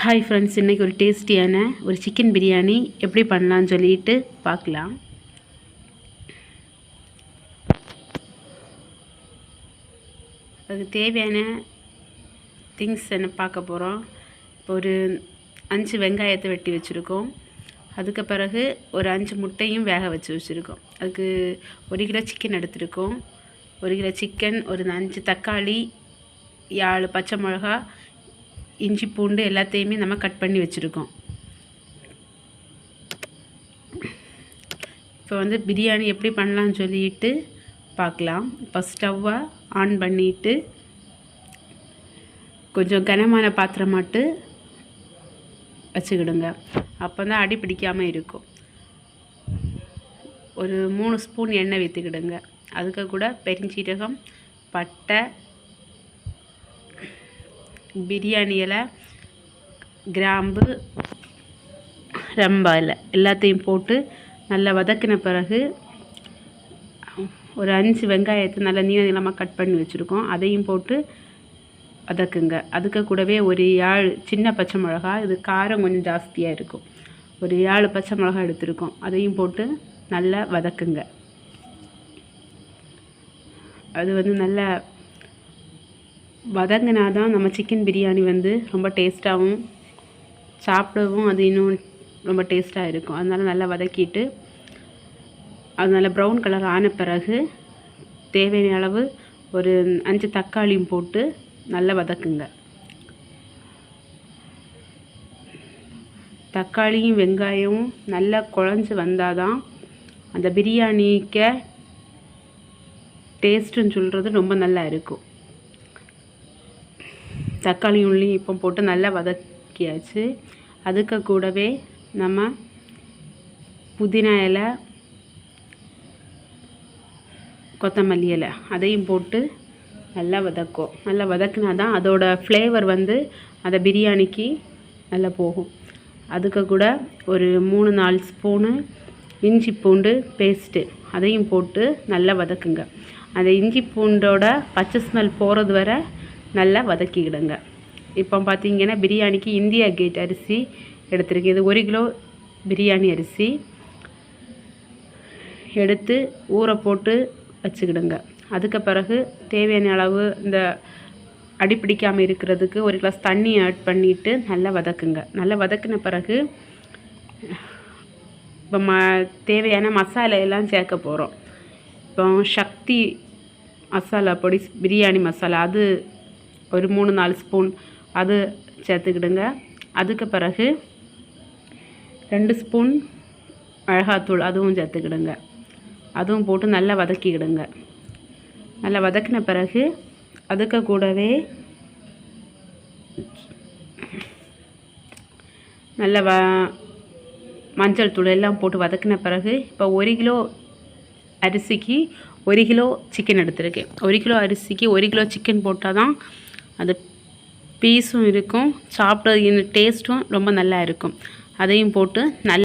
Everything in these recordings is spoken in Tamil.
ஹாய் ஃப்ரெண்ட்ஸ் இன்றைக்கி ஒரு டேஸ்டியான ஒரு சிக்கன் பிரியாணி எப்படி பண்ணலான்னு சொல்லிட்டு பார்க்கலாம். அதுக்கு தேவையான திங்ஸ் என்ன பார்க்க போகிறோம் இப்போ ஒரு அஞ்சு வெங்காயத்தை வெட்டி வச்சுருக்கோம். அதுக்கு பிறகு ஒரு அஞ்சு முட்டையும் வேக வச்சு வச்சுருக்கோம். அதுக்கு ஒரு கிலோ சிக்கன் எடுத்திருக்கோம். ஒரு கிலோ சிக்கன் ஒரு அஞ்சு தக்காளி ஏழு பச்சை மிளகா இஞ்சி பூண்டு எல்லாத்தையுமே நம்ம கட் பண்ணி வச்சுருக்கோம். இப்போ வந்து பிரியாணி எப்படி பண்ணலான்னு சொல்லிட்டு பார்க்கலாம். இப்போ ஸ்டவ்வை ஆன் பண்ணிவிட்டு கொஞ்சம் கனமான பாத்திரமாட்டு வச்சுக்கிடுங்க. அப்போ தான் அடி பிடிக்காமல் இருக்கும். ஒரு மூணு ஸ்பூன் எண்ணெய் விற்றுக்கிடுங்க அதுக்கு கூட பெருஞ்சீரகம் பட்டை பிரியாணி இலை கிராம்பு ரம்பா இலை எல்லாத்தையும் போட்டு நல்லா வதக்கின பிறகு ஒரு அஞ்சு வெங்காயத்தை நல்லா நீள நீளமாக கட் பண்ணி வச்சுருக்கோம். அதையும் போட்டு வதக்குங்க. அதுக்கு கூடவே ஒரு ஏழு சின்ன பச்சை மிளகா இது காரம் கொஞ்சம் ஜாஸ்தியாக இருக்கும். ஒரு ஏழு பச்சை மிளகா எடுத்திருக்கோம். அதையும் போட்டு நல்லா வதக்குங்க. அது வந்து நல்லா வதங்கினா தான் நம்ம சிக்கன் பிரியாணி வந்து ரொம்ப டேஸ்ட்டாகவும் சாப்பிடவும் அது இன்னும் ரொம்ப டேஸ்ட்டாக இருக்கும். அதனால் நல்லா வதக்கிட்டு அதனால் ப்ரௌன் கலர் ஆன பிறகு தேவையான அளவு ஒரு அஞ்சு தக்காளியும் போட்டு நல்லா வதக்குங்க. தக்காளியும் வெங்காயமும் நல்லா குழஞ்சி வந்தால் தான் அந்த பிரியாணிக்க டேஸ்ட்டுன்னு சொல்கிறது ரொம்ப நல்லா இருக்கும். தக்காளி உள்ளி இப்போ போட்டு நல்லா வதக்கியாச்சு. அதுக்கு கூடவே நம்ம புதினா இலை கொத்தமல்லி இலை அதையும் போட்டு நல்லா வதக்கும் நல்லா வதக்குனா தான் அதோட ஃப்ளேவர் வந்து அந்த பிரியாணிக்கு நல்லா போகும். அதுக்கு கூட ஒரு மூணு நாலு ஸ்பூனு இஞ்சி பூண்டு பேஸ்ட்டு அதையும் போட்டு நல்லா வதக்குங்க. அந்த இஞ்சி பூண்டோட பச்சை ஸ்மெல் போகிறது வரை நல்லா வதக்கிக்கிடுங்க. இப்போ பார்த்தீங்கன்னா பிரியாணிக்கு இந்தியா கேட் அரிசி எடுத்துருக்கேன். இது ஒரு கிலோ பிரியாணி அரிசி. எடுத்து ஊற போட்டு வச்சுக்கிடுங்க. அதுக்கு பிறகு தேவையான அளவு இந்த அடிப்பிடிக்காமல் இருக்கிறதுக்கு ஒரு கிளாஸ் தண்ணி ஆட் பண்ணிவிட்டு நல்லா வதக்குங்க. நல்லா வதக்கின பிறகு இப்போ ம தேவையான மசாலா எல்லாம் சேர்க்க போகிறோம் இப்போ சக்தி மசாலா பொடி பிரியாணி மசாலா அது ஒரு மூணு நாலு ஸ்பூன் அது சேர்த்துக்கிடுங்க. அதுக்கு பிறகு ரெண்டு ஸ்பூன் மிளகாத்தூள் அதுவும் சேர்த்துக்கிடுங்க. அதுவும் போட்டு நல்லா வதக்கிக்கிடுங்க. நல்லா வதக்கின பிறகு அதுக்கு கூடவே நல்ல வ மஞ்சள் தூள் எல்லாம் போட்டு வதக்கின பிறகு இப்போ ஒரு கிலோ அரிசிக்கு ஒரு கிலோ சிக்கன் எடுத்திருக்கேன். ஒரு கிலோ அரிசிக்கு ஒரு கிலோ சிக்கன் போட்டால் தான் அது பீஸும் இருக்கும். சாப்பிட்றது டேஸ்ட்டும் ரொம்ப நல்லா இருக்கும். அதையும் போட்டு நல்ல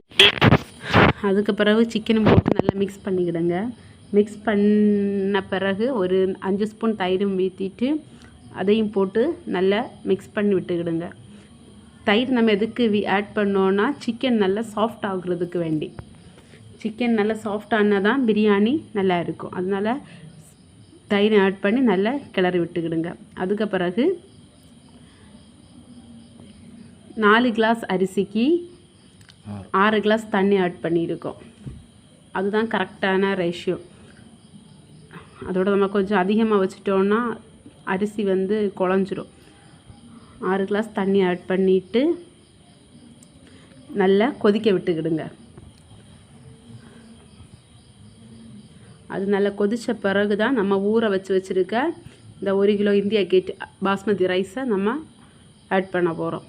அதுக்கு பிறகு சிக்கனும் போட்டு நல்லா மிக்ஸ் பண்ணிக்கிடுங்க. மிக்ஸ் பண்ண பிறகு ஒரு அஞ்சு ஸ்பூன் தயிரும் ஊற்றிட்டு அதையும் போட்டு நல்லா மிக்ஸ் பண்ணி விட்டுக்கிடுங்க. தயிர் நம்ம எதுக்கு ஆட் பண்ணோன்னா சிக்கன் நல்லா சாஃப்ட் ஆகுறதுக்கு வேண்டி. சிக்கன் நல்லா சாஃப்ட் ஆனால் தான் பிரியாணி நல்லா இருக்கும். அதனால் தயிர் ஆட் பண்ணி நல்லா கிளறி விட்டுக்கிடுங்க. அதுக்கு பிறகு நாலு கிளாஸ் அரிசிக்கு ஆறு கிளாஸ் தண்ணி ஆட் பண்ணியிருக்கோம். அதுதான் கரெக்டான ரேஷியோ அதோட நம்ம கொஞ்சம் அதிகமாக வச்சிட்டோன்னா அரிசி வந்து குழஞ்சிரும். ஆறு கிளாஸ் தண்ணி ஆட் பண்ணிவிட்டு நல்லா கொதிக்க விட்டுக்கிடுங்க. அது நல்லா கொதித்த பிறகு தான் நம்ம ஊற வச்சு வச்சுருக்க இந்த ஒரு கிலோ இந்தியா கேட் பாஸ்மதி ரைஸை நம்ம ஆட் பண்ண போகிறோம்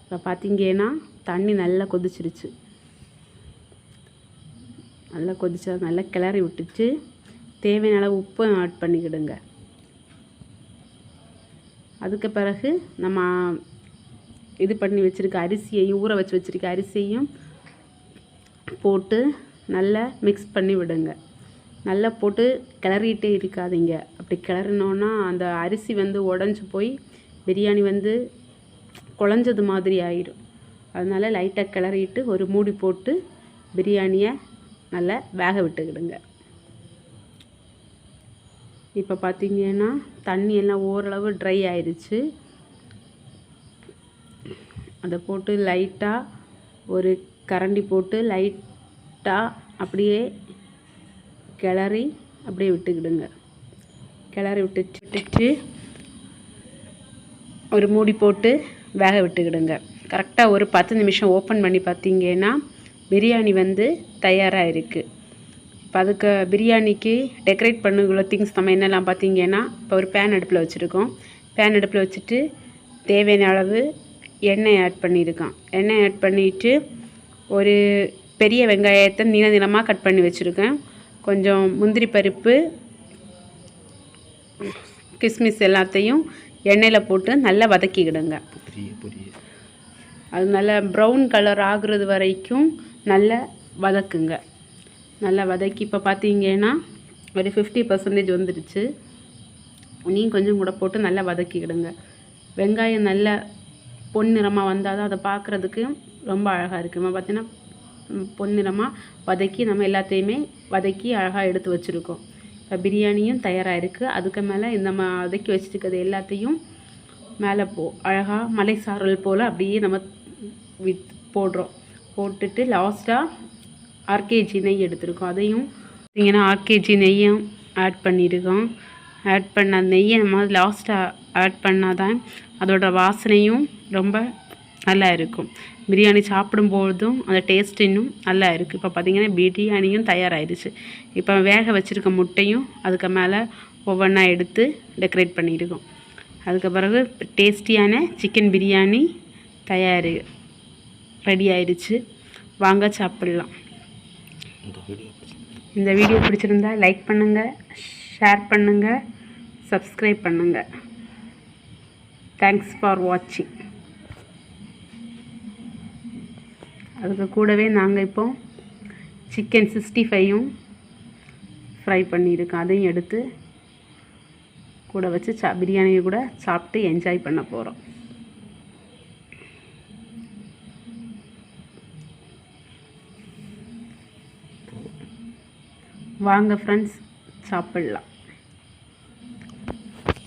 இப்போ பார்த்திங்கன்னா தண்ணி நல்லா கொதிச்சிருச்சு. நல்லா கொதிச்சா நல்லா கிளறி விட்டுச்சு. தேவையான அளவு உப்பு ஆட் பண்ணிக்கிடுங்க. அதுக்கு பிறகு நம்ம இது பண்ணி வச்சுருக்க அரிசியையும் ஊற வச்சு வச்சுருக்க அரிசியையும் போட்டு நல்லா மிக்ஸ் பண்ணி விடுங்க. நல்லா போட்டு கிளறிட்டே இருக்காதீங்க. அப்படி கிளறினோன்னா அந்த அரிசி வந்து உடஞ்சி போய் பிரியாணி வந்து குழஞ்சது மாதிரி ஆயிடும் அதனால் லைட்டாக கிளறிட்டு ஒரு மூடி போட்டு பிரியாணியை நல்லா வேக விட்டுக்கிடுங்க. இப்போ பார்த்தீங்கன்னா தண்ணி எல்லாம் ஓரளவு ட்ரை ஆயிடுச்சு அதை போட்டு லைட்டாக ஒரு கரண்டி போட்டு லைட்டாக அப்படியே கிளறி அப்படியே விட்டுக்கிடுங்க. கிளறி விட்டுச்சு விட்டுட்டு ஒரு மூடி போட்டு வேக விட்டுக்கிடுங்க. கரெக்டாக ஒரு பத்து நிமிஷம் ஓப்பன் பண்ணி பார்த்தீங்கன்னா பிரியாணி வந்து தயாராக இருக்குது இப்போ அதுக்கு பிரியாணிக்கு டெக்கரேட் பண்ணுள்ள திங்ஸ் நம்ம என்னெல்லாம் பார்த்தீங்கன்னா இப்போ ஒரு பேன் அடுப்பில் வச்சுருக்கோம். பேன் அடுப்பில் வச்சுட்டு தேவையான அளவு எண்ணெய் ஆட் பண்ணியிருக்கோம் எண்ணெய் ஆட் பண்ணிவிட்டு ஒரு பெரிய வெங்காயத்தை நீள நீளமாக கட் பண்ணி வச்சுருக்கேன். கொஞ்சம் முந்திரி பருப்பு கிஸ்மிஸ் எல்லாத்தையும் எண்ணெயில் போட்டு நல்லா வதக்கிக்கிடுங்க. அது நல்லா ப்ரௌன் கலர் ஆகுறது வரைக்கும் நல்லா வதக்குங்க. நல்லா வதக்கி இப்போ பார்த்தீங்கன்னா ஒரு ஃபிஃப்டி பர்சன்டேஜ் வந்துடுச்சு நீயும் கொஞ்சம் கூட போட்டு நல்லா வதக்கிக்கிடுங்க. வெங்காயம் நல்லா பொன்னிறமாக வந்தால் தான் அதை பார்க்குறதுக்கு ரொம்ப அழகாக இருக்குது நம்ம பார்த்தீங்கன்னா பொன்னிறமாக வதக்கி நம்ம எல்லாத்தையுமே வதக்கி அழகாக எடுத்து வச்சுருக்கோம். இப்போ பிரியாணியும் தயாராக இருக்குது அதுக்கு மேலே இந்த ம வதக்கி வச்சுருக்கிறது எல்லாத்தையும் மேலே போ அழகாக மலை சாரல் போல் அப்படியே நம்ம வித் போடுறோம். போட்டுட்டு லாஸ்ட்டாக ஆர்கேஜி நெய் எடுத்திருக்கோம். அதையும் பார்த்திங்கன்னா ஆர்கேஜி நெய்யும் ஆட் பண்ணியிருக்கோம் ஆட் பண்ண நெய்யை நம்ம லாஸ்ட்டாக ஆட் பண்ணால் தான் அதோட வாசனையும் ரொம்ப நல்லா இருக்கும். பிரியாணி சாப்பிடும்போதும் அந்த டேஸ்ட் இன்னும் நல்லா இருக்குது இப்போ பார்த்தீங்கன்னா பிரியாணியும் தயாராகிடுச்சு இப்போ வேக வச்சுருக்க முட்டையும் அதுக்கு மேலே ஒவ்வொன்றா எடுத்து டெக்கரேட் பண்ணியிருக்கோம் அதுக்கு பிறகு டேஸ்டியான சிக்கன் பிரியாணி தயார் ரெடி ஆயிடுச்சு வாங்க சாப்பிட்லாம். இந்த வீடியோ பிடிச்சிருந்தா லைக் பண்ணுங்கள் ஷேர் பண்ணுங்கள் சப்ஸ்கிரைப் பண்ணுங்கள் தேங்க்ஸ் ஃபார் வாட்சிங் அதுக்கு கூடவே நாங்கள் இப்போ சிக்கன் சிக்ஸ்டி ஃபைவும் ஃப்ரை பண்ணியிருக்கோம். அதையும் எடுத்து கூட வச்சு சா பிரியாணியை கூட சாப்பிட்டு என்ஜாய் பண்ண போகிறோம் வாங்க ஃப்ரெண்ட்ஸ் சாப்பிட்லாம்.